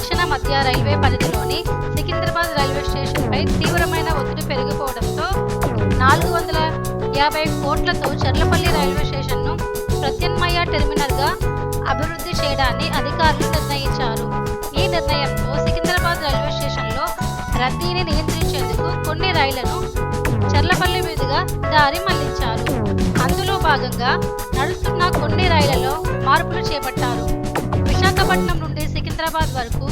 దక్షిణ మధ్య రైల్వే పరిధిలోని సికింద్రాబాద్ రైల్వే స్టేషన్పై తీవ్రమైన ఒత్తిడి పెరిగిపోవడంతో నాలుగు వందల యాభై కోట్లతో చర్లపల్లి రైల్వే స్టేషన్ను ప్రత్యామ్నాయ టెర్మినల్గా అభివృద్ధి చేయడాన్ని అధికారులు నిర్ణయించారు. ఈ నిర్ణయంతో సికింద్రాబాద్ రైల్వే స్టేషన్లో రద్దీని నియంత్రించేందుకు కొన్ని రైళ్ళను చర్లపల్లి మీదుగా దారి మళ్ళించారు. అందులో భాగంగా నడుస్తున్న కొన్ని రైళ్ళలో మార్పులు చేపట్టారు. విశాఖపట్నం సికింద్రాబాద్ వరకు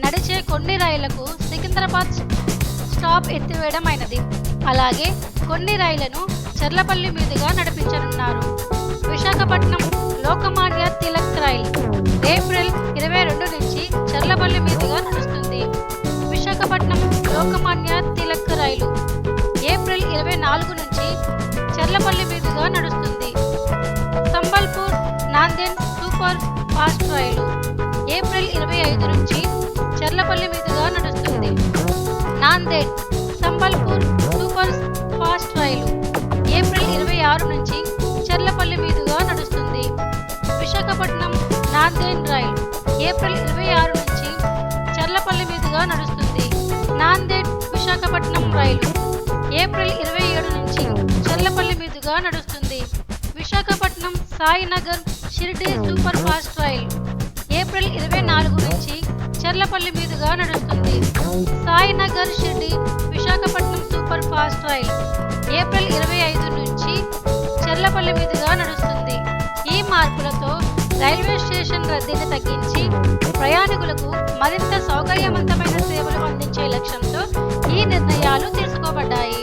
నడిచే కొన్ని రైళ్ళకు సికింద్రాబాద్ స్టాప్ ఎత్తివేయడం అయినది. అలాగే కొన్ని రైళ్ళను చర్లపల్లి మీదుగా నడిపించనున్నారు. విశాఖపట్నం లోకమాన్య తిలక్ రైల్ ఏప్రిల్ ఇరవై రెండు నుంచి చర్లపల్లి మీదుగా నడుస్తుంది. విశాఖపట్నం లోకమాన్య తిలక్ రైలు ఏప్రిల్ ఇరవై నాలుగు నుంచి చర్లపల్లి మీదుగా నడుస్తుంది. Sambalpur Nanded super fast rail ఇరవై ఐదు నుంచి చర్లపల్లి మీదుగా నడుస్తుంది. Nanded Sambalpur super fast rail April ఇరవై ఆరు నుంచి చర్లపల్లి మీదుగా నడుస్తుంది. విశాఖపట్నం నాందేడ్ రైలు ఏప్రిల్ ఇరవై ఆరు నుంచి చర్లపల్లి మీదుగా నడుస్తుంది. నాందేడ్ విశాఖపట్నం రైలు ఏప్రిల్ ఇరవై ఏడు నుంచి చర్లపల్లి మీదుగా నడుస్తుంది. Visakhapatnam Sainagar Shirdi super fast rail April ఇరవై నాలుగు చర్లపల్లి మీదుగా నడుస్తుంది. Sainagar Shirdi Visakhapatnam super fast rail April ఇరవై ఐదు నుంచి చర్లపల్లి మీదుగా నడుస్తుంది. ఈ మార్పులతో రైల్వే స్టేషన్ రద్దీని తగ్గించి ప్రయాణికులకు మరింత సౌకర్యవంతమైన సేవలు అందించే లక్ష్యంతో ఈ నిర్ణయాలు తీసుకోబడ్డాయి.